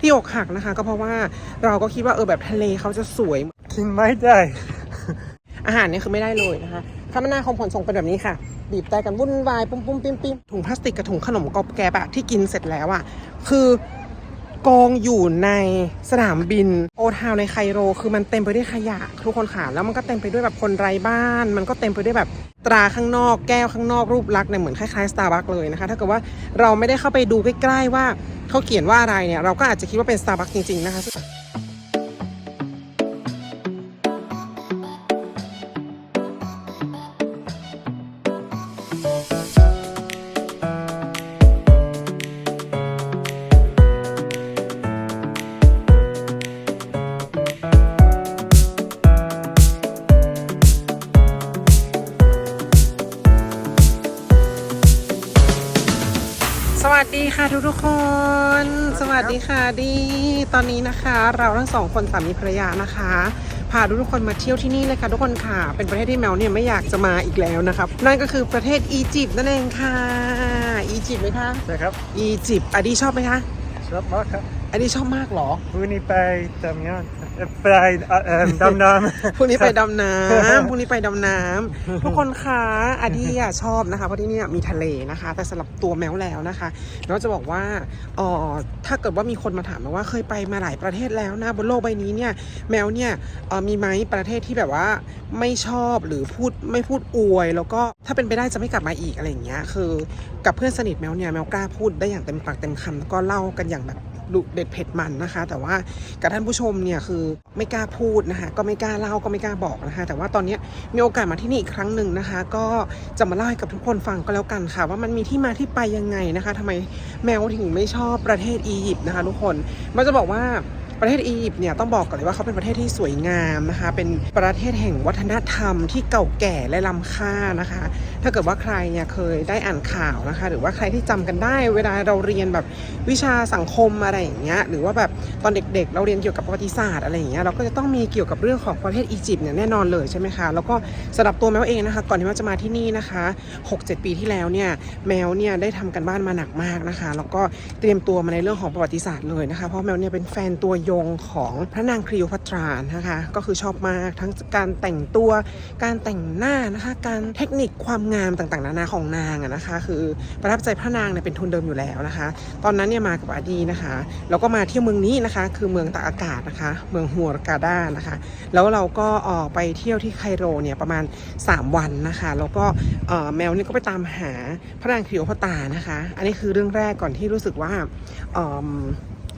ที่อกหักนะคะ ก็เพราะว่าเราก็คิดว่าเออแบบทะเลเขาจะสวยกินไม่ได้ อาหารเนี่ยคือไม่ได้เลยนะคะคำนาของผลส่งเป็นแบบนี้ค่ะ บีบแต่กันวุ่นวายปุ้มปุ้มปิ้มปิ้มถุงพลาสติกกับถุงขนมกอบแกบอะที่กินเสร็จแล้วอะคือ กองอยู่ในสนามบินโอทาวในไคโร คือมันเต็มไปด้วยขยะทุกคนค่ะแล้วมันก็เต็มไปด้วยแบบคนไร้บ้าน มันก็เต็มไปด้วยแบบตราข้างนอกแก้วข้างนอกรูปลักษณ์เนี่ยเหมือนคล้ายๆสตาร์บัคเลยนะคะถ้าเกิดว่าเราไม่ได้เข้าไปดูใกล้ๆว่าเขาเขียนว่าอะไรเนี่ยเราก็อาจจะคิดว่าเป็นสตาร์บัคจริงๆนะคะ ค่ะทุกทุกๆคน สวัสดีค่ะดี ตอนนี้นะคะ เราทั้งสองคนสามีภรรยานะคะพาทุกทุกๆคนมาเที่ยวที่นี่เลยค่ะทุกคนค่ะ เป็นประเทศที่แมวเนี่ยไม่อยากจะมาอีกแล้วนะครับ นั่นก็คือประเทศอียิปต์นั่นเองค่ะ อียิปต์ไหมคะใช่ครับ อียิปต์อดีชอบไหมคะชอบมากครับ อดีชอบมากเหรอ พรุ่งนี้ไปดำน้ำเอ่อไปเอ่อเอิ่มดำน้ำ พรุ่งนี้ไปดำน้ำพรุ่งนี้ไปดำน้ำทุกคนคะอาดีอะชอบนะคะ เพราะที่เนี่ยมีทะเลนะคะ แต่สำหรับตัวแมวแล้วนะคะเราจะบอกว่าเออถ้าเกิดว่ามีคนมาถามมาว่าเคยไปมาหลายประเทศแล้วนะบนโลกใบนี้เนี่ยแมวเนี่ยเอ่อมีไหมประเทศที่แบบว่าไม่ชอบหรือพูดไม่พูดอวย แล้วก็ถ้าเป็นไปได้จะไม่กลับมาอีกอะไรอย่างเงี้ยคือ กับเพื่อนสนิทแมวเนี่ยแมวกล้าพูดได้อย่างเต็มปากเต็มคำแล้วก็เล่ากันอย่างแบบ ดุเด็ดเผ็ดมันนะคะ แต่ว่ากับท่านผู้ชมเนี่ยคือไม่กล้าพูดนะคะ ก็ไม่กล้าเล่าก็ไม่กล้าบอกนะคะ แต่ว่าตอนนี้มีโอกาสมาที่นี่อีกครั้งหนึ่งนะคะ ก็จะมาเล่าให้กับทุกคนฟังก็แล้วกันค่ะ ว่ามันมีที่มาที่ไปยังไงนะคะทำไมแมวถึงไม่ชอบประเทศอียิปต์นะคะ ทุกคนมันจะบอกว่า ประเทศอียิปต์เนี่ยต้องบอกก่อนเลยว่าเขาเป็นประเทศที่สวยงามนะคะ เป็นประเทศแห่งวัฒนธรรมที่เก่าแก่และล้ำค่านะคะ ถ้าเกิดว่าใครเนี่ยเคยได้อ่านข่าวนะคะ หรือว่าใครที่จำกันได้เวลาเราเรียนแบบวิชาสังคมอะไรอย่างเงี้ยหรือว่าแบบตอนเด็กๆ เราเรียนเกี่ยวกับประวัติศาสตร์อะไรอย่างเงี้ยเราก็จะต้องมีเกี่ยวกับเรื่องของประเทศอียิปต์เนี่ยแน่นอนเลยใช่ไหมคะแล้วก็สำหรับตัวแมวเองนะคะ ก่อนที่แมวจะมาที่นี่นะคะ6-7 ปีที่แล้วเนี่ยแมวเนี่ยได้ทำกันบ้านมาหนักมากนะคะ แล้วก็เตรียมตัวมาในเรื่องของประวัติศาสตร์เลยนะคะเพราะแมวเนี่ยเป็นแฟนตัวยงของพระนางคลีโอพัตรานะคะ ก็คือชอบมากทั้งการแต่งตัวการแต่งหน้านะคะ การเทคนิคความงามต่างๆ นานาของนางนะคะ คือประทับใจพระนางเนี่ยเป็นทุนเดิมอยู่แล้วนะคะ ตอนนั้นเนี่ยมากับอาดีนะคะแล้วก็มาเที่ยวเมืองนี้นะคะ คือเมืองตากอากาศนะคะ เมืองฮัวรกาด้านะคะ แล้วเราก็ออกไปเที่ยวที่ไคโรเนี่ยประมาณ 3 วันนะคะ แล้วก็แมวนี่ก็ไปตามหาพระนางคลีโอพัตรานะคะ อันนี้คือเรื่องแรกก่อนที่รู้สึกว่าเอิ่ม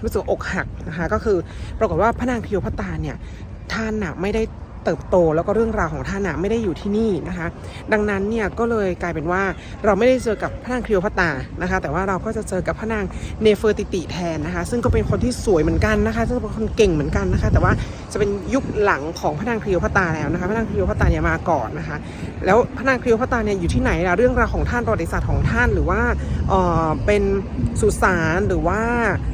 รู้สึกอกหักนะคะก็คือปรากฏว่าพระนางคลีโอพัตราเนี่ยท่านน่ะไม่ได้เติบโตแล้วก็เรื่องราวของท่านน่ะไม่ได้อยู่ที่นี่นะคะ ดังนั้นเนี่ยก็เลยกลายเป็นว่าเราไม่ได้เจอกับพระนางคลีโอพัตานะคะ แต่ว่าเราก็จะเจอกับพระนางเนเฟอร์ติติแทนนะคะ ซึ่งก็เป็นคนที่สวยเหมือนกันนะคะ ซึ่งเป็นคนเก่งเหมือนกันนะคะ แต่ว่าจะเป็นยุคหลังของพระนางคลีโอพัตราแล้วนะคะ พระนางคลีโอพัตราเนี่ยมาก่อนนะคะ แล้วพระนางคลีโอพัตราเนี่ยอยู่ที่ไหนล่ะเรื่องราวของท่านประวัติศาสตร์ของท่านหรือว่าเออเป็นสุสานหรือว่า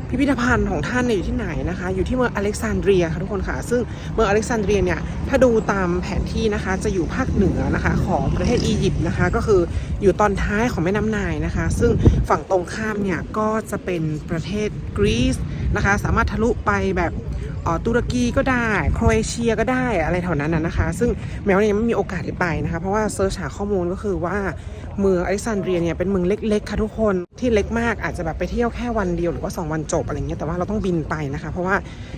พิพิธภัณฑ์ของท่านเนี่ยอยู่ที่ไหนนะคะ อยู่ที่เมืองอเล็กซานเดรียค่ะทุกคนค่ะ ซึ่งเมืองอเล็กซานเดรียเนี่ยถ้าดูตามแผนที่นะคะจะอยู่ภาคเหนือนะคะของประเทศอียิปต์นะคะ ก็คืออยู่ตอนท้ายของแม่น้ำนายนะคะ ซึ่งฝั่งตรงข้ามเนี่ยก็จะเป็นประเทศกรีซนะคะ สามารถทะลุไปแบบ ตุรกีก็ได้โครเอเชียก็ได้อะไรแถวนั้นนะคะ ซึ่งแมวเนี่ยยังไม่มีโอกาสได้ไปนะคะ เพราะว่าเซิร์ชหาข้อมูลก็คือว่าเมืองอเล็กซานเดรียเนี่ยเป็นเมืองเล็กๆค่ะทุกคนที่เล็กมากอาจจะแบบไปเที่ยวแค่วันเดียวหรือว่า 2 วันจบอะไรเงี้ยแต่ว่าเราต้องบินไปนะคะ เพราะว่า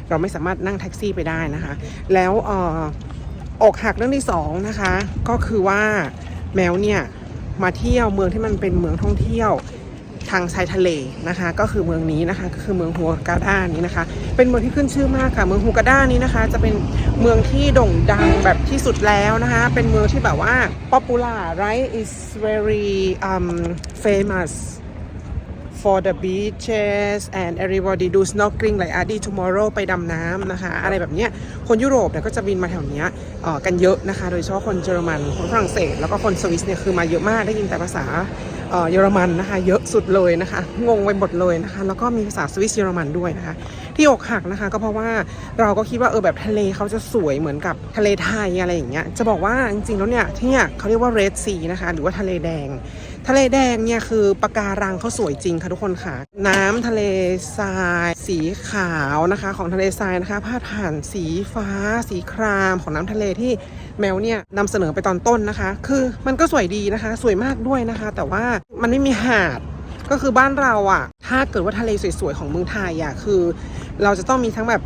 เราไม่สามารถนั่งแท็กซี่ไปได้นะคะ แล้วอออกหักเรื่องที่สองนะคะ ก็คือว่าแมวเนี่ยมาเที่ยวเมืองที่มันเป็นเมืองท่องเที่ยว ทางชายทะเลนะคะ ก็คือเมืองนี้นะคะ ก็คือเมืองฮัวกาด้านี้นะคะ เป็นเมืองที่ขึ้นชื่อมากค่ะ เมืองฮูกาด้านี้นะคะ จะเป็นเมืองที่โด่งดังแบบที่สุดแล้วนะคะ เป็นเมืองที่แบบว่า popular right is very um famous for the beaches and everybody do snorkeling like Adi tomorrow ไปดำน้ำนะคะ อะไรแบบเนี้ยคนยุโรปเนี่ยก็จะบินมาแถวเนี้ยเอ่อกันเยอะนะคะ โดยเฉพาะคนเยอรมัน คนฝรั่งเศส แล้วก็คนสวิสเนี่ยคือมาเยอะมากได้ยินแต่ภาษา เออเยอรมันนะคะ เยอะสุดเลยนะคะ งงไปหมดเลยนะคะ แล้วก็มีภาษาสวิสเยอรมันด้วยนะคะ ที่อกหักนะคะ ก็เพราะว่าเราก็คิดว่าเออแบบทะเลเขาจะสวยเหมือนกับทะเลไทยอะไรอย่างเงี้ยจะบอกว่าจริงๆแล้วเนี่ยที่เนี่ยเขาเรียกว่าเรดซีนะคะ หรือว่าทะเลแดง ทะเลแดงเนี่ยคือปะการังเขาสวยจริงค่ะทุกคนค่ะ น้ำทะเลทรายสีขาวนะคะ ของทะเลทรายนะคะพาดผ่านสีฟ้า สีครามของน้ำทะเลที่แมวเนี่ยนำเสนอไปตอนต้นนะคะ คือมันก็สวยดีนะคะ สวยมากด้วยนะคะ แต่ว่ามันไม่มีหาดก็คือบ้านเราอะถ้าเกิดว่าทะเลสวยๆของเมืองไทยอะคือ เราจะต้องมีทั้งแบบ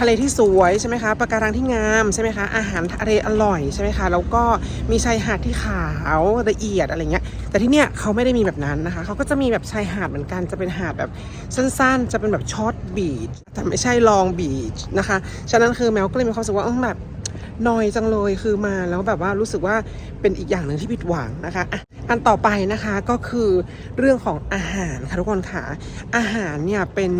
ทะเลที่สวยใช่ไหมคะปะการังที่งามใช่ไหมคะ อาหารทะเลอร่อยใช่ไหมคะ แล้วก็มีชายหาดที่ขาวละเอียดอะไรเงี้ย แต่ที่เนี้ยเขาไม่ได้มีแบบนั้นนะคะ เขาก็จะมีแบบชายหาดเหมือนกัน จะเป็นหาดแบบสั้นๆ จะเป็นแบบช็อตบีช แต่ไม่ใช่ลองบีชนะคะ ฉะนั้นคือแมวก็เลยมีความรู้สึกว่าเออแบบ นอยจังเลยคือมาแล้วแบบว่ารู้สึกว่าเป็นอีกอย่างหนึ่งที่ผิดหวังนะคะอะอันต่อไปนะคะก็คือเรื่องของอาหารค่ะทุกคนค่ะอาหารเนี่ยเป็น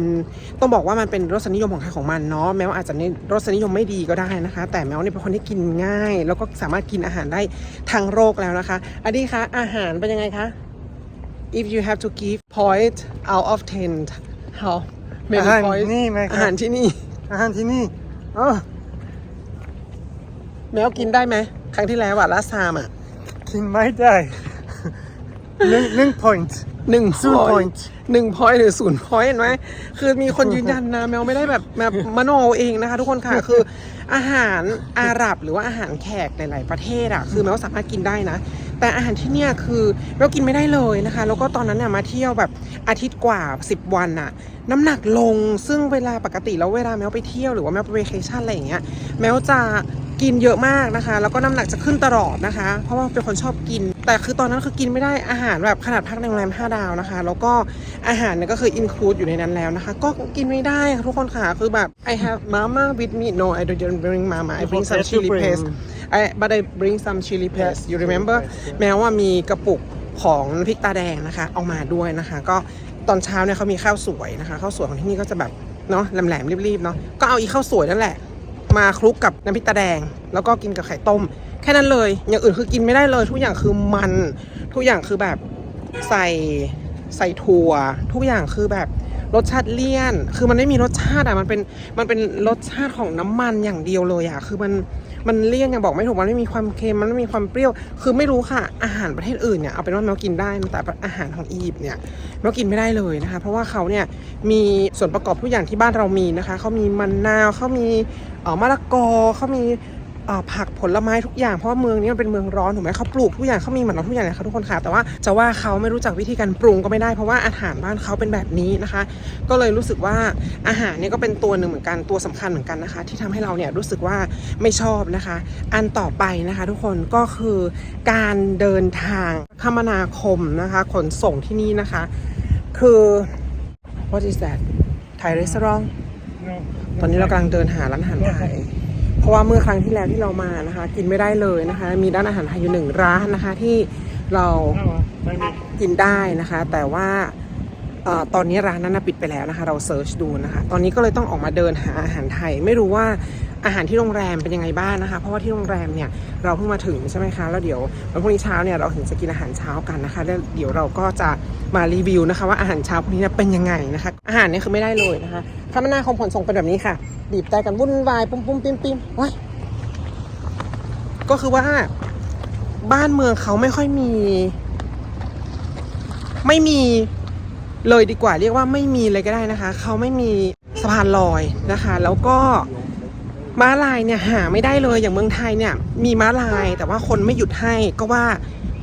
ต้องบอกว่ามันเป็นรสนิยมของใครของมันเนาะแม้ว่าอาจจะในรสนิยมไม่ดีก็ได้นะคะ แต่แมวเนี่ยเป็นคนที่กินง่าย แล้วก็สามารถกินอาหารได้ทั้งโรคแล้วนะคะอดีคะอาหารเป็นยังไงคะ if you have to give point out of 10 how อา many หาร points นี่ไหมคอารัหาบรที่นี่อาหารที่นี่อ๋อ แมวกินได้ไหมครั้งที่แล้วอะลาซามอะกินไม่ได้หนึ่งหนึ่ง point หนึ่งศูนย์ point point หนึ่ง point หรือศูนย์ point เห็นไหมคือมีคนยืนยันนะแมวไม่ได้แบบแบบมโนเอาเองนะคะ ทุกคนค่ะคืออาหารอาหรับหรือว่าอาหารแขกหลาย ๆ ประเทศอะคือแมวสามารถกินได้นะ แต่อาหารที่เนี่ยคือแมวกินไม่ได้เลยนะคะ แล้วก็ตอนนั้นเนี่ยมาเที่ยวแบบอาทิตย์กว่า 10 วันอะน้ำหนักลงซึ่งเวลาปกติแล้วเวลาแมวไปเที่ยวหรือว่าแมวไปเวเคชั่นอะไรอย่างเงี้ยแมวจะ กินเยอะมากนะคะ แล้วก็น้ำหนักจะขึ้นตลอดนะคะ เพราะว่าเป็นคนชอบกิน แต่คือตอนนั้นคือกินไม่ได้อาหารแบบขนาดพักในโรงแรม5ดาวนะคะ แล้วก็อาหารเนี่ยก็คือ include อยู่ในนั้นแล้วนะคะ ก็กินไม่ได้ค่ะทุกคนค่ะคือแบบ I have mama with me no I don't bring mama I bring some Yes, you chili bring. paste I but I bring some chili paste Yes, you yes, remember yes, yes. แม้ว่ามีกระปุกของน้ำพริกตาแดงนะคะ เอามาด้วยนะคะ ก็ตอนเช้าเนี่ยเขามีข้าวสวยนะคะข้าวสวยของที่นี่ก็จะแบบเนาะแหลมๆรีบๆเนาะก็เอาอีข้าวสวยนั่นแหละ มาคลุกกับน้ำพริกตาแดง แล้วก็กินกับไข่ต้ม แค่นั้นเลย อย่างอื่นคือกินไม่ได้เลย ทุกอย่างคือมัน ทุกอย่างคือแบบใส่ใส่ถั่ว ทุกอย่างคือแบบรสชาติเลี่ยน คือมันไม่มีรสชาติอะ มันเป็น มันเป็นรสชาติของน้ำมันอย่างเดียวเลยอะ คือมัน มันเลี่ยนอย่างบอกไม่ถูกมันไม่มีความเค็มมันไม่มีความเปรี้ยว คือไม่รู้ค่ะอาหารประเทศอื่นเนี่ยเอาเป็นว่าเมลกินได้แต่อาหารของอียิปต์เนี่ยเมลกินไม่ได้เลยนะคะ เพราะว่าเขาเนี่ยมีส่วนประกอบทุกอย่างที่บ้านเรามีนะคะเขามีมันนาวเขามีออมะละกอเขามี ผักผลไม้ทุกอย่างเพราะว่าเมืองนี้มันเป็นเมืองร้อนถูกไหมเขาปลูกทุกอย่างเขามีเหมือนเราทุกอย่างเลยค่ะทุกคนค่ะแต่ว่าจะว่าเขาไม่รู้จักวิธีการปรุงก็ไม่ได้เพราะว่าอาหารบ้านเขาเป็นแบบนี้นะคะ ก็เลยรู้สึกว่าอาหารเนี่ยก็เป็นตัวหนึ่งเหมือนกันตัวสำคัญเหมือนกันนะคะ ที่ทำให้เราเนี่ยรู้สึกว่าไม่ชอบนะคะ อันต่อไปนะคะ ทุกคนก็คือการเดินทางคมนาคมนะคะ ขนส่งที่นี่นะคะ คือ what is that Thai restaurant No. ตอนนี้เรากำลังเดินหาร้านอาหารไทยเพ ราะว่าเมื่อครั้งที่แล้วที่เรามานะคะ กินไม่ได้เลยนะคะ มีร้านอาหารไทยอยู่หนึ่งร้านนะคะ ที่เรากินได้นะคะ แต่ว่าอตอนนี้ร้านนั้นปิดไปแล้วนะคะ เราเซิร์ชดูนะคะ ตอนนี้ก็เลยต้องออกมาเดินหาอาหารไทย ไม่รู้ว่าอาหารที่โรงแรมเป็นยังไงบ้างนะคะ เพราะว่าที่โรงแรมเนี่ยเราเพิ่งมาถึงใช่ไหมคะ แล้วเดี๋ยววันพรุ่งนี้เช้าเนี่ยเราถึงจะกินอาหารเช้ากันนะคะแล้วเดี๋ยวเราก็จะมารีวิวนะคะ ว่าอาหารเช้าพวกนี้เนี่ยเป็นยังไงนะคะ อาหารเนี่ยคือไม่ได้เลยนะคะ คำนาคมขนส่งเป็นแบบนี้ค่ะ บีบแต่กันวุ่นวายปุ้มปุ้มปิ้มปิ้มว้ยก็คือว่า บ้านเมืองเขาไม่ค่อยมี ไม่มีเลยดีกว่า เรียกว่าไม่มีเลยก็ได้นะคะ เขาไม่มีสะพานลอยนะคะ แล้วก็ม้าลายเนี่ยหาไม่ได้เลยอย่างเมืองไทยเนี่ย มีม้าลายแต่ว่าคนไม่หยุดให้ก็ว่า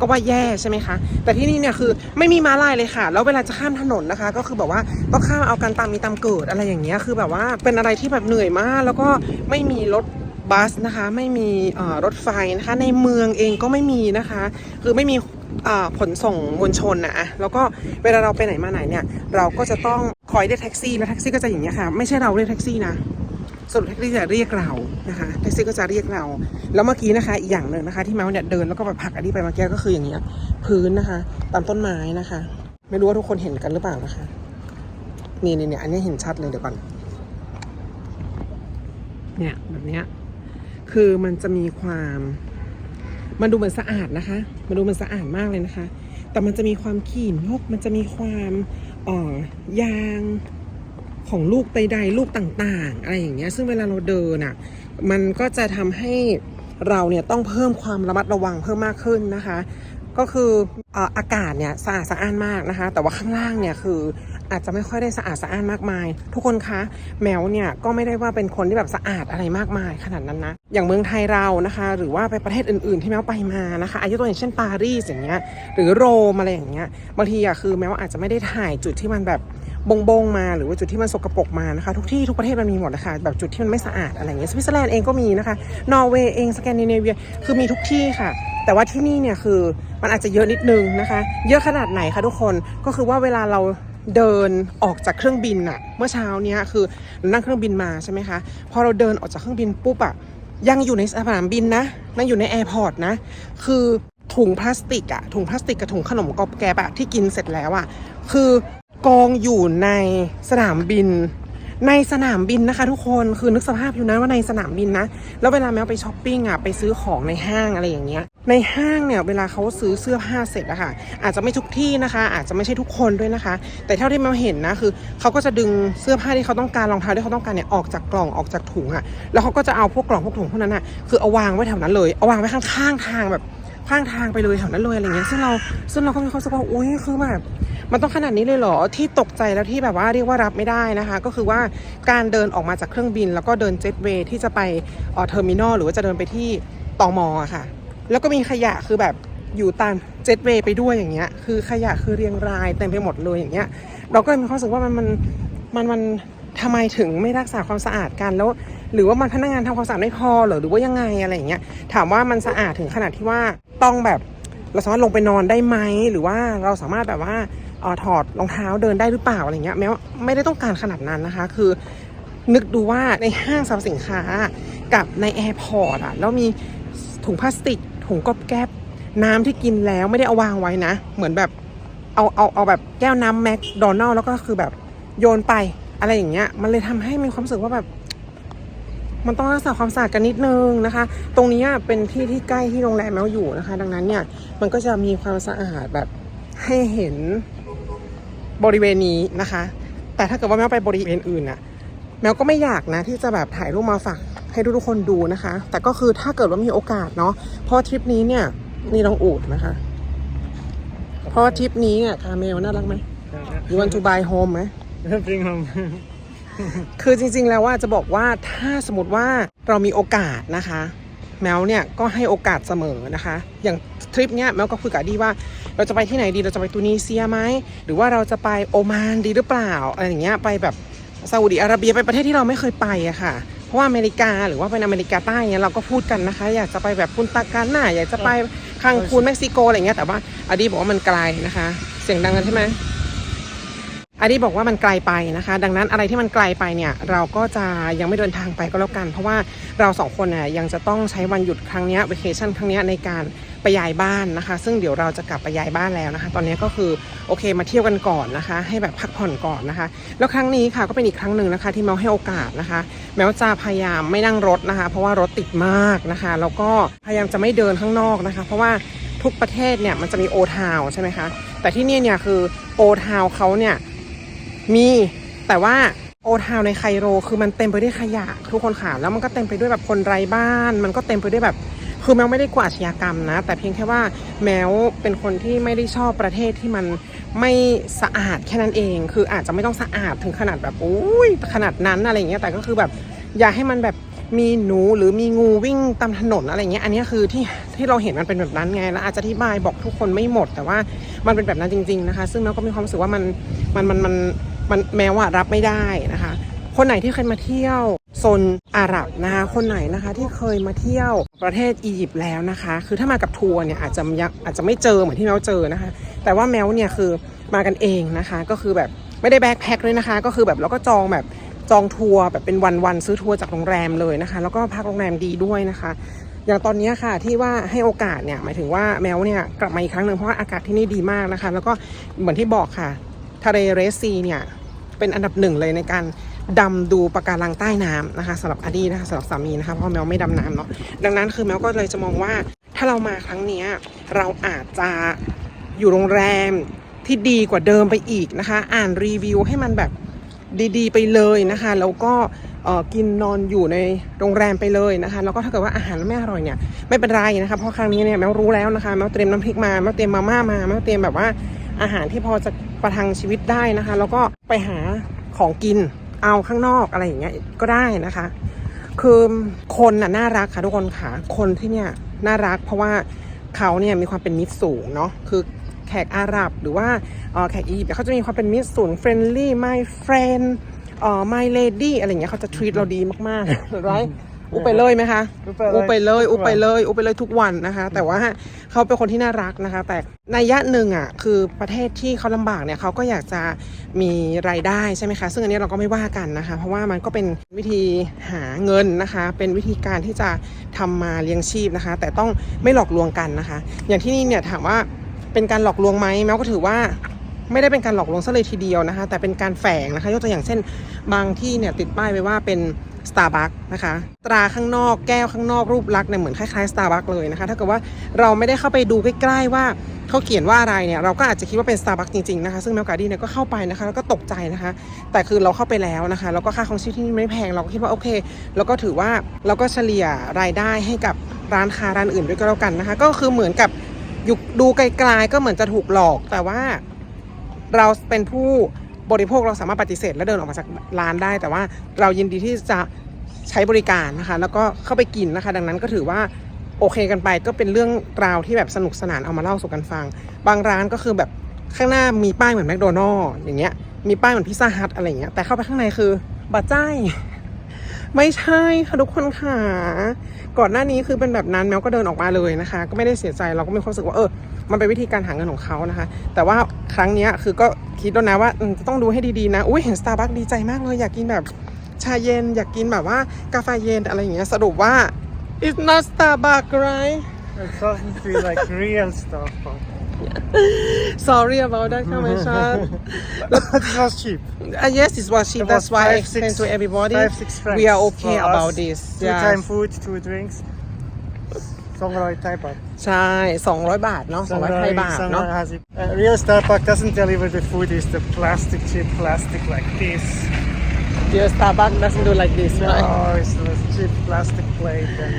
ก็ว่าแย่ใช่ไหมคะ แต่ที่นี่เนี่ยคือไม่มีม้าลายเลยค่ะ แล้วเวลาจะข้ามถนนนะคะ ก็คือแบบว่าต้องข้ามเอากันตามมีตามเกิดอะไรอย่างเงี้ยคือแบบว่าเป็นอะไรที่แบบเหนื่อยมาก แล้วก็ไม่มีรถบัสนะคะไม่มีรถไฟนะคะในเมืองเองก็ไม่มีนะคะ คือไม่มีขนส่งมวลชนนะแล้วก็เวลาเราไปไหนมาไหนเนี่ย เราก็จะต้องคอยเรียกแท็กซี่ แล้วแท็กซี่ก็จะอย่างเงี้ยค่ะ ไม่ใช่เราเรียกแท็กซี่นะ สรุปแท็กซี่จะเรียกเรานะคะแท็กซี่ก็จะเรียกเรา แล้วเมื่อกี้นะคะอีกอย่างหนึ่งนะคะ ที่แมวเนี่ยเดินแล้วก็แบบผักอันนี้ไปเมื่อกี้ก็คืออย่างเงี้ยพื้นนะคะตามต้นไม้นะคะ ไม่รู้ว่าทุกคนเห็นกันหรือเปล่านะคะนี่นี่เนี่ยอันนี้เห็นชัดเลยเดี๋ยวก่อนเนี่ยแบบเนี้ยคือมันจะมีความมันดูเหมือนสะอาดนะคะ มันดูเหมันสะอาดมากเลยนะคะ แต่มันจะมีความขีนกมันจะมีความอ่อยาง ของลูกใดๆลูกต่างๆ อะไรอย่างเงี้ย ซึ่งเวลาเราเดินอะ มันก็จะทำให้เราเนี่ยต้องเพิ่มความระมัดระวังเพิ่มมากขึ้นนะคะ ก็คือเอ่ออากาศเนี่ยสะอาดสะอ้านมากนะคะ แต่ว่าข้างล่างเนี่ยคืออาจจะไม่ค่อยได้สะอาดสะอ้านมากมาย ทุกคนคะแมวเนี่ยก็ไม่ได้ว่าเป็นคนที่แบบสะอาดอะไรมากมายขนาดนั้นนะอย่างเมืองไทยเรานะคะ หรือว่าไปประเทศอื่น ๆ ที่แมวไปมานะคะอายุตัวอย่างเช่นปารีสอย่างเงี้ยหรือโรมอะไรอย่างเงี้ยบางทีอะคือแมวอาจจะไม่ได้ถ่ายจุดที่มันแบบ บงบงมาหรือว่าจุดที่มันสกปรกมานะคะ ทุกที่ทุกประเทศมันมีหมดนะคะแบบจุดที่มันไม่สะอาดอะไรเงี้ยสวิตเซอร์แลนด์เองก็มีนะคะ นอร์เวย์เองสแกนดิเนเวียคือมีทุกที่ค่ะ แต่ว่าที่นี่เนี่ยคือมันอาจจะเยอะนิดนึงนะคะ เยอะขนาดไหนคะทุกคนก็คือว่าเวลาเราเดินออกจากเครื่องบินอะเมื่อเช้าเนี้ยคือนั่งเครื่องบินมาใช่ไหมคะพอเราเดินออกจากเครื่องบินปุ๊บอะยังอยู่ในสนามบินนะยังอยู่ในแอร์พอร์ตนะคือถุงพลาสติกอะถุงพลาสติกกับถุงขนมกอบแกบอะที่กินเสร็จแล้วอะคือ กองอยู่ในสนามบิน ในสนามบินนะคะทุกคนคือนึกสภาพอยู่นะว่าในสนามบินนะ แล้วเวลาแมวไปช้อปปิ้งอะไปซื้อของในห้างอะไรอย่างเงี้ยในห้างเนี่ยเวลาเขาซื้อเสื้อผ้าเสร็จอะค่ะ อาจจะไม่ทุกที่นะคะ อาจจะไม่ใช่ทุกคนด้วยนะคะ แต่เท่าที่แมวเห็นนะคือเขาก็จะดึงเสื้อผ้าที่เขาต้องการรองเท้าที่เขาต้องการเนี่ยออกจากกล่องออกจากถุงอะแล้วเขาก็จะเอาพวกกล่องพวกถุงพวกนั้นอะคือเอาวางไว้แถวนั้นเลยเอาวางไว้ข้างๆทางแบบ ข้างทางไปเลยแถวนั้นเลยอะไรเงี้ยซึ่งเราซึ่งเราก็มีความรู้สึกว่าอุ้ยคือแบบมันต้องขนาดนี้เลยเหรอที่ตกใจแล้วที่แบบว่าเรียกว่ารับไม่ได้นะคะ ก็คือว่าการเดินออกมาจากเครื่องบิน แล้วก็เดินเจ็ตเวย์ที่จะไปเอ่อเทอร์มินอลหรือว่าจะเดินไปที่ตอมอะค่ะ แล้วก็มีขยะคือแบบอยู่ตามเจ็ตเวย์ไปด้วยอย่างเงี้ยคือขยะคือเรียงรายเต็มไปหมดเลยอย่างเงี้ย เราก็เลยมีความรู้สึกว่ามันมันมันมันทำไมถึงไม่รักษาความสะอาดกันแล้ว หรือว่ามันพนักงานทำความสะอาดไม่พอเหรอหรือว่ายังไงอะไรอย่างเงี้ยถามว่ามันสะอาดถึงขนาดที่ว่าต้องแบบเราสามารถลงไปนอนได้ไหมหรือว่าเราสามารถแบบว่าเออถอดรองเท้าเดินได้หรือเปล่าอะไรเงี้ยแม้ว่าไม่ได้ต้องการขนาดนั้นนะคะ คือนึกดูว่าในห้างสรรพสินค้ากับในแอร์พอร์ตอะแล้วมีถุงพลาสติก ถุงก๊อบแก๊บน้ำที่กินแล้วไม่ได้เอาวางไว้นะ เหมือนแบบเอาเอาเอาแบบแก้วน้ำแมคโดนัลแล้วก็คือแบบโยนไปอะไรอย่างเงี้ย มันเลยทำให้มีความรู้สึกว่าแบบ มันต้องรักษาความสะอาดกันนิดนึงนะคะ ตรงนี้เป็นที่ที่ใกล้ที่โรงแรมแมวอยู่นะคะ ดังนั้นเนี่ยมันก็จะมีความสะอาดแบบให้เห็นบริเวณนี้นะคะ แต่ถ้าเกิดว่าแมวไปบริเวณอื่นน่ะแมวก็ไม่อยากนะที่จะแบบถ่ายรูปมาฝากให้ทุกๆคนดูนะคะ แต่ก็คือถ้าเกิดว่ามีโอกาสเนาะเพราะทริปนี้เนี่ยนี่น้องอูดนะคะ เพราะว่าทริปนี้เนี่ยคาเมลน่ารักไหม You want to buy home ไหมจริง ครับคือจริงๆแล้วว่าจะบอกว่าถ้าสมมติว่าเรามีโอกาสนะคะ แมวเนี่ยก็ให้โอกาสเสมอนะคะ อย่างทริปเนี้ยแมวก็คุยกับอดีว่า เราจะไปที่ไหนดีเราจะไปตูนิเซียไหมหรือว่าเราจะไปโอมานดีหรือเปล่าอะไรอย่างเงี้ยไปแบบซาอุดิอาระเบียไปประเทศที่เราไม่เคยไปอะค่ะ เพราะว่าอเมริกาหรือว่าเป็นอเมริกาใต้เนี่ยเราก็พูดกันนะคะ อยากจะไปแบบพุนตากาน่าอยากจะไปคังคูนเม็กซิโกอะไรเงี้ยแต่ว่าอดีบอกว่ามันไกลนะคะ เสียงดังกันใช่ไหม อาดีบอกว่ามันไกลไปนะคะ ดังนั้นอะไรที่มันไกลไปเนี่ย เราก็จะยังไม่เดินทางไปก็แล้วกัน เพราะว่าเราสองคนน่ยยังจะต้องใช้วันหยุดครั้งนี้ว a เคชั่นครั้งนี้ในการไปย้ายบ้านนะคะ ซึ่งเดี๋ยวเราจะกลับไปย้ายบ้านแล้วนะคะ ตอนนี้ก็คือโอเคมาเที่ยวกันก่อนนะคะ ให้แบบพักผ่อนก่อนนะคะ แล้วครั้งนี้ค่ะก็เป็นอีกครั้งหนึ่งนะคะ ที่แมวให้โอกาสนะคะ แมวจะพยายามไม่นั่งรถนะคะ เพราะว่ารถติดมากนะคะ แล้วก็พยายามจะไม่เดินข้างนอกนะคะ เพราะว่าทุกประเทศเนี่ยมันจะมีโอทาวใช่ไหมคะ แต่ที่นี่เนี่ยคือโอทาวเขาเนี่ย มีแต่ว่าโอทาวในไคโรคือมันเต็มไปด้วยขยะทุกคนค่ะแล้วมันก็เต็มไปด้วยแบบคนไร้บ้าน มันก็เต็มไปด้วยแบบคือแมวไม่ได้กวาดอาชญากรรมนะ แต่เพียงแค่ว่าแมวเป็นคนที่ไม่ได้ชอบประเทศที่มันไม่สะอาดแค่นั้นเอง คืออาจจะไม่ต้องสะอาดถึงขนาดแบบอุ้ยขนาดนั้นอะไรอย่างเงี้ยแต่ก็คือแบบอย่าให้มันแบบมีหนูหรือมีงูวิ่งตามถนนอะไรเงี้ยอันนี้คือที่ที่เราเห็นมันเป็นแบบนั้นไงแล้วอาจจะอธิบายบอกทุกคนไม่หมด แต่ว่ามันเป็นแบบนั้นจริง ๆนะคะ ซึ่งแมวก็มีความรู้สึกว่ามันมันมันมัน มันแม้ว่ารับไม่ได้นะคะ คนไหนที่เคยมาเที่ยวโซนอาหรับนะคะ คนไหนนะคะที่เคยมาเที่ยวประเทศอียิปต์แล้วนะคะ คือถ้ามากับทัวร์เนี่ยอาจจะยังอาจจะไม่เจอเหมือนที่แมวเจอนะคะ แต่ว่าแมวเนี่ยคือมากันเองนะคะ ก็คือแบบไม่ได้แบ็คแพ็คเลยนะคะ ก็คือแบบเราก็จองแบบจองทัวร์แบบเป็นวันๆซื้อทัวร์จากโรงแรมเลยนะคะ แล้วก็พักโรงแรมดีด้วยนะคะ อย่างตอนนี้ค่ะที่ว่าให้โอกาสเนี่ยหมายถึงว่าแมวเนี่ยกลับมาอีกครั้งหนึ่งเพราะว่าอากาศที่นี่ดีมากนะคะ แล้วก็เหมือนที่บอกค่ะทะเลเรสซีเนี่ย เป็นอันดับหนึ่งเลยในการดำดูปะการังใต้น้ำนะคะสำหรับอดีนะคะสำหรับสามีนะคะเพราะแมวไม่ดำน้ำเนาะดังนั้นคือแมวก็เลยจะมองว่า ถ้าเรามาครั้งนี้เราอาจจะอยู่โรงแรมที่ดีกว่าเดิมไปอีกนะคะ อ่านรีวิวให้มันแบบดีๆ ไปเลยนะคะแล้วก็กินนอนอยู่ในโรงแรมไปเลยนะคะ แล้วก็ถ้าเกิดว่าอาหารไม่อร่อยเนี่ยไม่เป็นไรนะคะเพราะครั้งนี้เนี่ยแมวรู้แล้วนะคะแมวเตรียมน้ำพริกมาแมวเตรียมมาม่ามาแมวเตรียมแบบว่า อาหารที่พอจะประทังชีวิตได้นะคะ แล้วก็ไปหาของกินเอาข้างนอกอะไรอย่างเงี้ยก็ได้นะคะ คือคนน่ะน่ารักค่ะทุกคนค่ะคนที่เนี่ยน่ารักเพราะว่าเขาเนี่ยมีความเป็นมิตรสูงเนาะคือแขกอาหรับหรือว่าอ่อแขกอียิปต์เขาจะมีความเป็นมิตรสูง friendly my friend เอ่อ my lady อะไรเงี้ยเขาจะ treat เราดีมากๆถูกไหม อุไปเลยไหมคะอุไปเลยอุไปเลยทุกวันอุไปเลยอุไปเลยทุกวันนะคะ แต่ว่าเขาเป็นคนที่น่ารักนะคะ แต่ในยยะหนึ่งอะคือประเทศที่เขาลำบากเนี่ยเขาก็อยากจะมีรายได้ใช่ไหมคะ ซึ่งอันนี้เราก็ไม่ว่ากันนะคะ เพราะว่ามันก็เป็นวิธีหาเงินนะคะ เป็นวิธีการที่จะทำมาเลี้ยงชีพนะคะ แต่ต้องไม่หลอกลวงกันนะคะ อย่างที่นี่เนี่ยถามว่าเป็นการหลอกลวงไหมแม้ก็ถือว่าไม่ได้เป็นการหลอกลวงซะเลยทีเดียวนะคะ แต่เป็นการแฝงนะคะ ยกตัวอย่างเช่น บางที่เนี่ยติดป้ายไว้ว่าเป็น Starbucks นะคะ ตราข้างนอกแก้วข้างนอกรูปลักษณ์เนี่ยเหมือนคล้ายๆ Starbucks เลยนะคะ ถ้าเกิดว่าเราไม่ได้เข้าไปดูใกล้ๆว่าเขาเขียนว่าอะไรเนี่ยเราก็อาจจะคิดว่าเป็น Starbucks จริงๆนะคะ ซึ่งแมวกาดี้เนี่ยก็เข้าไปนะคะ แล้วก็ตกใจนะคะ แต่คือเราเข้าไปแล้วนะคะ แล้วก็ค่าของชีพที่นี่ไม่แพงเราก็คิดว่าโอเค แล้วก็ถือว่าเราก็เฉลี่ยรายได้ให้กับร้านค้าร้านอื่นด้วยก็แล้วกันนะคะ ก็คือเหมือนกับอยู่ดูไกลๆก็เหมือนจะถูกหลอกแต่ว่าเราเป็นผู้ บริโภคเราสามารถปฏิเสธและเดินออกมาจากร้านได้ แต่ว่าเรายินดีที่จะใช้บริการนะคะ แล้วก็เข้าไปกินนะคะ ดังนั้นก็ถือว่าโอเคกันไปก็เป็นเรื่องราวที่แบบสนุกสนานเอามาเล่าสู่กันฟัง บางร้านก็คือแบบข้างหน้ามีป้ายเหมือนแมคโดนัลล์อย่างเงี้ยมีป้ายเหมือนพิซซ่าฮัทอะไรเงี้ยแต่เข้าไปข้างในคือบาดใจาย ไม่ใช่ค่ะทุกคนค่ะ ก่อนหน้านี้คือเป็นแบบนั้นแมวก็เดินออกมาเลยนะคะ ก็ไม่ได้เสียใจเราก็มีความรู้สึกว่าเออ มันเป็นวิธีการหาเงินของเขานะคะ แต่ว่าครั้งนี้คือก็คิดแล้วนะว่าต้องดูให้ดีๆนะ อุ้ยเห็น Starbucks ดีใจมากเลยอยากกินแบบชาเย็น อยากกินแบบว่ากาแฟเย็นอะไรอย่างเงี้ยสรุปว่า it's not Starbucks right It doesn't feel like real stuff, but sorry about that Kameshan it was cheap. uh, yes it was cheap It that's was why I five, explained six- to everybody five, six francs we are okay for about us. this Two yeah time food, two drinks. 200 Thai baht. ใช่ 200 บาทเนาะ200ไทยบาทเนาะ Sangrai has it. Uh, real Starbucks doesn't deliver the food. It's the plastic cheap plastic like this. Dear Starbucks doesn't do like this right No, it's the cheap plastic plate and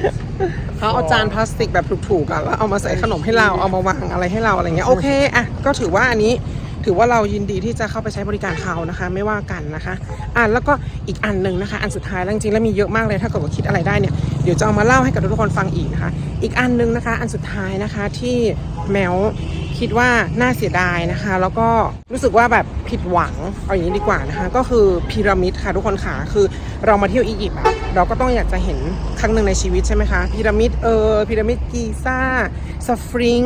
เขาเอาจานพลาสติกแบบถูกๆอะแล้วเอามาใส่ขนมให้เราเอามาวางอะไรให้เราอะไรเงี้ยโอเคอะก็ถือว่าอันนี้ถือว่าเรายินดีที่จะเข้าไปใช้บริการเขานะคะ ไม่ว่ากันนะคะอะแล้วก็อีกอันหนึ่งนะคะ อันสุดท้ายแล้วจริงๆแล้วมีเยอะมากเลยถ้าเกิดว่าคิดอะไรได้เนี่ยเดี๋ยวจะเอามาเล่าให้กับทุกคนฟังอีกนะคะ อีกอันหนึ่งนะคะ อันสุดท้ายนะคะที่แมวคิดว่าน่าเสียดายนะคะ แล้วก็รู้สึกว่าแบบผิดหวังเอาอย่างนี้ดีกว่านะคะ ก็คือพีระมิดค่ะทุกคนค่ะคือเรามาเที่ยวอียิปต์อะ เราก็ต้องอยากจะเห็นครั้งหนึ่งในชีวิตใช่ไหมคะพีระมิดเออพีระมิดกีซ่าสฟริง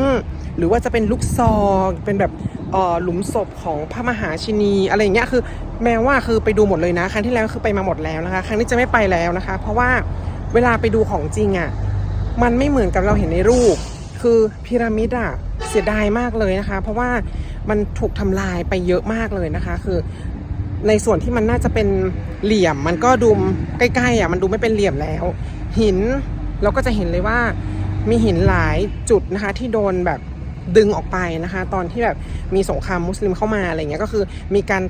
หรือว่าจะเป็นลูกซอร์เป็นแบบเอ่อหลุมศพของพระมหาชินีอะไรอย่างเงี้ยคือ แม้ว่าคือไปดูหมดเลยนะ ครั้งที่แล้วคือไปมาหมดแล้วนะคะ ครั้งนี้จะไม่ไปแล้วนะคะ เพราะว่าเวลาไปดูของจริงอะ่ะมันไม่เหมือนกับเราเห็นในรูป คือพีระมิดอะเสียดายมากเลยนะคะ เพราะว่ามันถูกทำลายไปเยอะมากเลยนะคะ คือ ในส่วนที่มันน่าจะเป็นเหลี่ยม มันก็ดูใกล้ๆอะมันดูไม่เป็นเหลี่ยมแล้ว หินเราก็จะเห็นเลยว่ามีหินหลายจุดนะคะที่โดนแบบ ดึงออกไปนะคะ ตอนที่แบบมีสงครามมุสลิมเข้ามาอะไรเงี้ยก็คือมีการ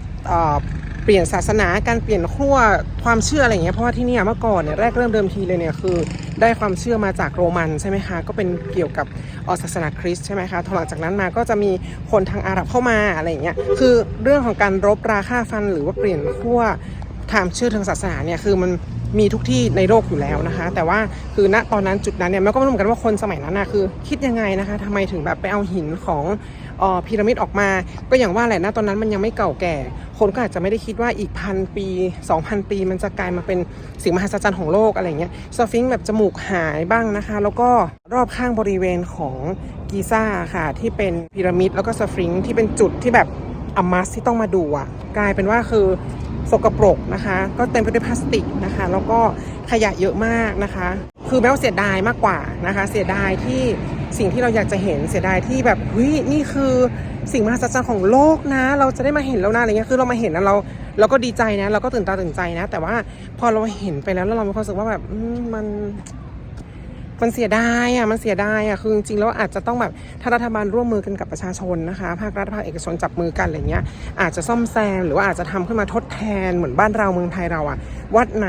เปลี่ยนศาสนาการเปลี่ยนขั้วความเชื่ออะไรเงี้ยเพราะว่าที่นี่เมื่อก่อนเนี่ยแรกเริ่มเดิมทีเลยเนี่ยคือได้ความเชื่อมาจากโรมันใช่ไหมคะก็เป็นเกี่ยวกับอ่อศาสนาคริสต์ใช่ไหมคะหลังจากนั้นมาก็จะมีคนทางอาหรับเข้ามาอะไรเงี้ยคือเรื่องของการรบราค่าฟันหรือว่าเปลี่ยนขั้ว ทางเชื่อทางศาสนาเนี่ยคือมันมีทุกที่ในโลกอยู่แล้วนะคะ แต่ว่าคือณตอนนั้นจุดนั้นเนี่ยแม่ก็ไม่รู้เหมือนกันว่าคนสมัยนั้นนะคือ คิดยังไงนะคะทำไมถึงแบบไปเอาหินของเอ่อพีระมิดออกมา ก็อย่างว่าแหละนะตอนนั้นมันยังไม่เก่าแก่ คนก็อาจจะไม่ได้คิดว่าอีกพันปี 2,000 ปี มันจะกลายมาเป็นสิ่งมหัศจรรย์ของโลกอะไรเงี้ยสฟิงค์แบบจมูกหายบ้างนะคะ แล้วก็รอบข้างบริเวณของกีซ่าค่ะ ที่เป็นพีระมิดแล้วก็สฟิงค์ที่เป็นจุดที่แบบอมัสที่ต้องมาดูอะกลายเป็นว่าคือ สกปรกนะคะ ก็เต็มไปด้วยพลาสติกนะคะ แล้วก็ขยะเยอะมากนะคะ คือแม้ว่าเสียดายมากกว่านะคะ เสียดายที่สิ่งที่เราอยากจะเห็นเสียดายที่แบบเฮ้ยนี่คือสิ่งมหัศจรรย์ของโลกนะ เราจะได้มาเห็นแล้วนะอะไรเงี้ยคือเรามาเห็นแล้วเราเราก็ดีใจนะ เราก็ตื่นตาตื่นใจนะ แต่ว่าพอเราเห็นไปแล้วแล้วเรามีความรู้สึกว่าแบบมัน มันเสียดายอะมันเสียดายอะคือจริงๆแล้วอาจจะต้องแบบถ้ารัฐบาลร่วมมือกันกับประชาชนนะคะภาครัฐภาคเอกชนจับมือกันอะไรเงี้ยอาจจะซ่อมแซมหรือว่าอาจจะทำขึ้นมาทดแทนเหมือนบ้านเราเมืองไทยเราอะวัดไหน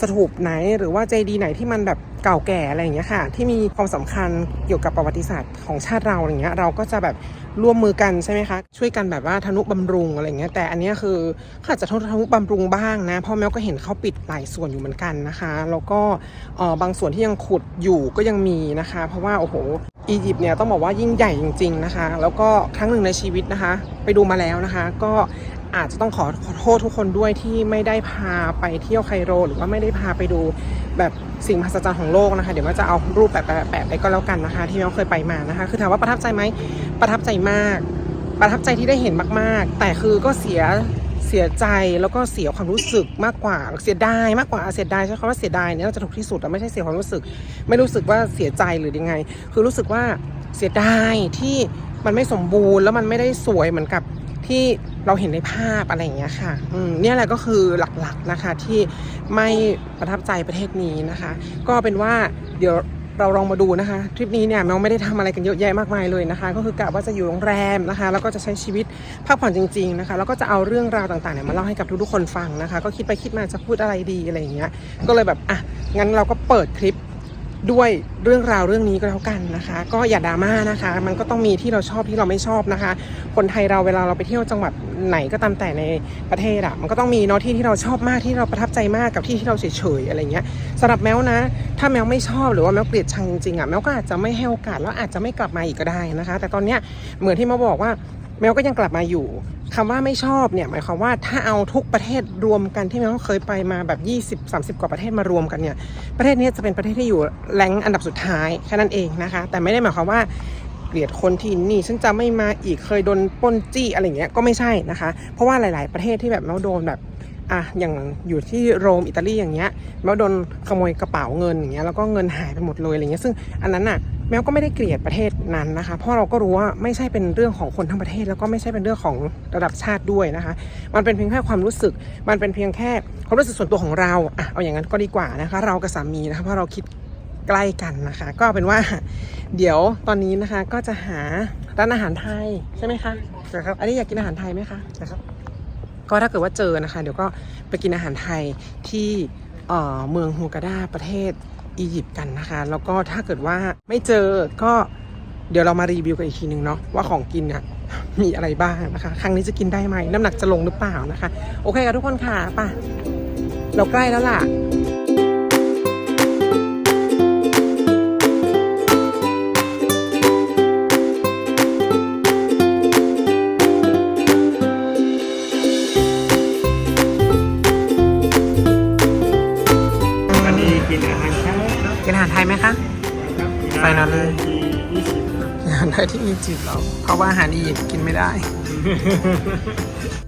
สถูปไหนหรือว่าเจดีย์ไหนที่มันแบบเก่าแก่อะไรอย่างเงี้ยค่ะ ที่มีความสำคัญเกี่ยวกับประวัติศาสตร์ของชาติเราอะไรเงี้ยเราก็จะแบบ ร่วมมือกันใช่ไหมคะ ช่วยกันแบบว่าทนุบำรุงอะไรเงี้ยแต่อันนี้คือเขาอาจจะทนุบำรุงบ้างนะเพราะแมวก็เห็นเขาปิดหลายส่วนอยู่เหมือนกันนะคะแล้วก็บางส่วนที่ยังขุดอยู่ก็ยังมีนะคะ เพราะว่าโอ้โหอียิปต์เนี่ยต้องบอกว่ายิ่งใหญ่จริง ๆนะคะ แล้วก็ครั้งหนึ่งในชีวิตนะคะ ไปดูมาแล้วนะคะ ก็ อาจจะต้องขอขอโทษทุกคนด้วยที่ไม่ได้พาไปเที่ยวไคโร หรือว่าไม่ได้พาไปดูแบบสิ่งมหัศจรรย์ของโลกนะคะ เดี๋ยวว่าจะเอารูปแบบแบบแบบไปก็แล้วกันนะคะ ที่แมวเคยไปมานะคะ คือถามว่าประทับใจไหมประทับใจมาก ประทับใจที่ได้เห็นมาก ๆ แต่คือก็เสียเสียใจแล้วก็เสียความรู้สึกมากกว่าเสียดายมากกว่าเสียดายใช้คำว่าเสียดายเนี่ยน่าจะถูกที่สุดแต่ไม่ใช่เสียความรู้สึก ไม่รู้สึกว่าเสียใจหรือยังไง คือรู้สึกว่าเสียดายที่มันไม่สมบูรณ์แล้วมันไม่ได้สวยเหมือนกับ ที่เราเห็นในภาพอะไรอย่างเงี้ยค่ะอืมเนี่ยแหละก็คือหลักๆนะคะที่ไม่ประทับใจประเทศนี้นะคะ ก็เป็นว่าเดี๋ยวเราลองมาดูนะคะทริปนี้เนี่ยเราไม่ได้ทำอะไรกันเยอะแยะมากมายเลยนะคะ ก็คือกะว่าจะอยู่โรงแรมนะคะ แล้วก็จะใช้ชีวิตพักผ่อนจริง ๆนะคะ แล้วก็จะเอาเรื่องราวต่างๆเนี่ยมาเล่าให้กับทุกๆคนฟังนะคะ ก็คิดไปคิดมาจะพูดอะไรดีอะไรอย่างเงี้ยก็เลยแบบอะงั้นเราก็เปิดคลิป ด้วยเรื่องราวเรื่องนี้ก็แล้วกันนะคะ ก็อย่าดราม่านะคะ มันก็ต้องมีที่เราชอบที่เราไม่ชอบนะคะ คนไทยเราเวลาเราไปเที่ยวจังหวัดไหนก็ตามแต่ในประเทศอะมันก็ต้องมีเนาะที่ที่เราชอบมากที่เราประทับใจมากกับที่ที่เราเฉยๆอะไรเงี้ยสำหรับแมวนะ ถ้าแมวไม่ชอบหรือว่าแมวเกลียดชังจริงๆอะแมวก็อาจจะไม่ให้โอกาสแล้วอาจจะไม่กลับมาอีกก็ได้นะคะ แต่ตอนเนี้ยเหมือนที่มาบอกว่า แมวก็ยังกลับมาอยู่คำว่าไม่ชอบเนี่ยหมายความว่าถ้าเอาทุกประเทศรวมกันที่แมวเคยไปมาแบบ 20-30 กว่าประเทศมารวมกันเนี่ยประเทศนี้จะเป็นประเทศที่อยู่แรงอันดับสุดท้ายแค่นั้นเองนะคะ แต่ไม่ได้หมายความว่าเกลียดคนที่นี่ฉันจะไม่มาอีกเคยโดนป้นจี้อะไรเงี้ยก็ไม่ใช่นะคะ เพราะว่าหลาย ๆ ประเทศที่แบบแมวโดนแบบอะอย่างอยู่ที่โรมอิตาลีอย่างเงี้ยแมวโดนขโมยกระเป๋าเงินอย่างเงี้ยแล้วก็เงินหายไปหมดเลยอะไรเงี้ยซึ่งอันนั้นน่ะ แมวก็ไม่ได้เกลียดประเทศนั้นนะคะ เพราะเราก็รู้ว่าไม่ใช่เป็นเรื่องของคนทั้งประเทศ แล้วก็ไม่ใช่เป็นเรื่องของระดับชาติด้วยนะคะ มันเป็นเพียงแค่ความรู้สึก มันเป็นเพียงแค่ความรู้สึกส่วนตัวของเราอะเอาอย่างนั้นก็ดีกว่านะคะ เรากับสามีนะคะเพราะเราคิดใกล้กันนะคะ ก็เป็นว่าเดี๋ยวตอนนี้นะคะก็จะหาร้านอาหารไทยใช่ไหมคะนะครับอันนี้อยากกินอาหารไทยไหมคะนะครับก็ถ้าเกิดว่าเจอนะคะ เดี๋ยวก็ไปกินอาหารไทยที่เเมืองฮูกาดาประเทศ อียิปต์กันนะคะ แล้วก็ถ้าเกิดว่าไม่เจอก็เดี๋ยวเรามารีวิวกันอีกทีนึงเนาะว่าของกินเนี่ยมีอะไรบ้างนะคะ ครั้งนี้จะกินได้ไหมน้ำหนักจะลงหรือเปล่านะคะ โอเคค่ะทุกคนค่ะป่ะเราใกล้แล้วล่ะ ครับ Finally ที่ยี่สิบครับอาหารได้ที่อียิปต์เรา เพราะว่าอาหารอียิปต์กินไม่ได้